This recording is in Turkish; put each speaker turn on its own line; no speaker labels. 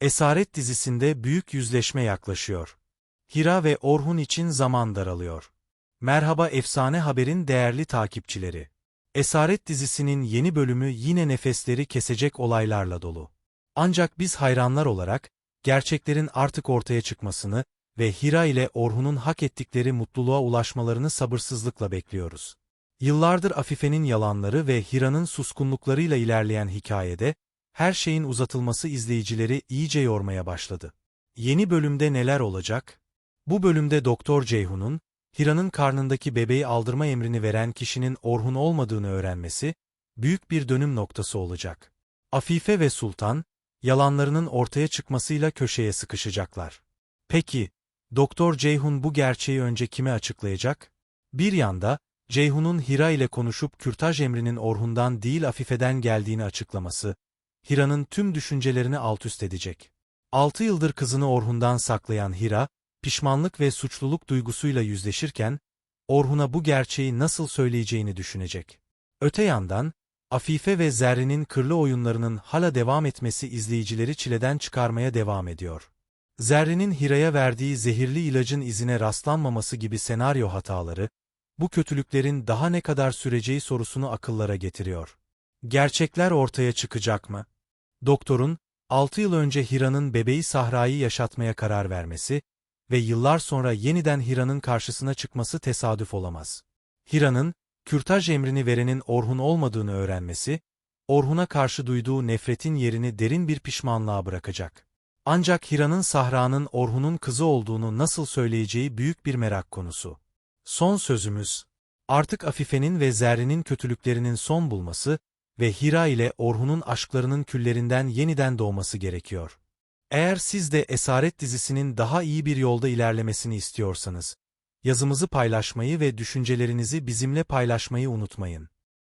Esaret dizisinde büyük yüzleşme yaklaşıyor. Hira ve Orhun için zaman daralıyor. Merhaba Efsane Haber'in değerli takipçileri. Esaret dizisinin yeni bölümü yine nefesleri kesecek olaylarla dolu. Ancak biz hayranlar olarak, gerçeklerin artık ortaya çıkmasını ve Hira ile Orhun'un hak ettikleri mutluluğa ulaşmalarını sabırsızlıkla bekliyoruz. Yıllardır Afife'nin yalanları ve Hira'nın suskunluklarıyla ilerleyen hikayede, her şeyin uzatılması izleyicileri iyice yormaya başladı. Yeni bölümde neler olacak? Bu bölümde Doktor Ceyhun'un, Hira'nın karnındaki bebeği aldırma emrini veren kişinin Orhun olmadığını öğrenmesi, büyük bir dönüm noktası olacak. Afife ve Sultan, yalanlarının ortaya çıkmasıyla köşeye sıkışacaklar. Peki, Doktor Ceyhun bu gerçeği önce kime açıklayacak? Bir yanda, Ceyhun'un Hira ile konuşup kürtaj emrinin Orhun'dan değil Afife'den geldiğini açıklaması, Hira'nın tüm düşüncelerini altüst edecek. Altı yıldır kızını Orhun'dan saklayan Hira, pişmanlık ve suçluluk duygusuyla yüzleşirken, Orhun'a bu gerçeği nasıl söyleyeceğini düşünecek. Öte yandan, Afife ve Zerrin'in kırlı oyunlarının hala devam etmesi izleyicileri çileden çıkarmaya devam ediyor. Zerrin'in Hira'ya verdiği zehirli ilacın izine rastlanmaması gibi senaryo hataları, bu kötülüklerin daha ne kadar süreceği sorusunu akıllara getiriyor. Gerçekler ortaya çıkacak mı? Doktorun, 6 yıl önce Hira'nın bebeği Sahra'yı yaşatmaya karar vermesi ve yıllar sonra yeniden Hira'nın karşısına çıkması tesadüf olamaz. Hira'nın, kürtaj emrini verenin Orhun olmadığını öğrenmesi, Orhun'a karşı duyduğu nefretin yerini derin bir pişmanlığa bırakacak. Ancak Hira'nın Sahra'nın Orhun'un kızı olduğunu nasıl söyleyeceği büyük bir merak konusu. Son sözümüz, artık Afife'nin ve Zerrin'in kötülüklerinin son bulması ve Hira ile Orhun'un aşklarının küllerinden yeniden doğması gerekiyor. Eğer siz de Esaret dizisinin daha iyi bir yolda ilerlemesini istiyorsanız, yazımızı paylaşmayı ve düşüncelerinizi bizimle paylaşmayı unutmayın.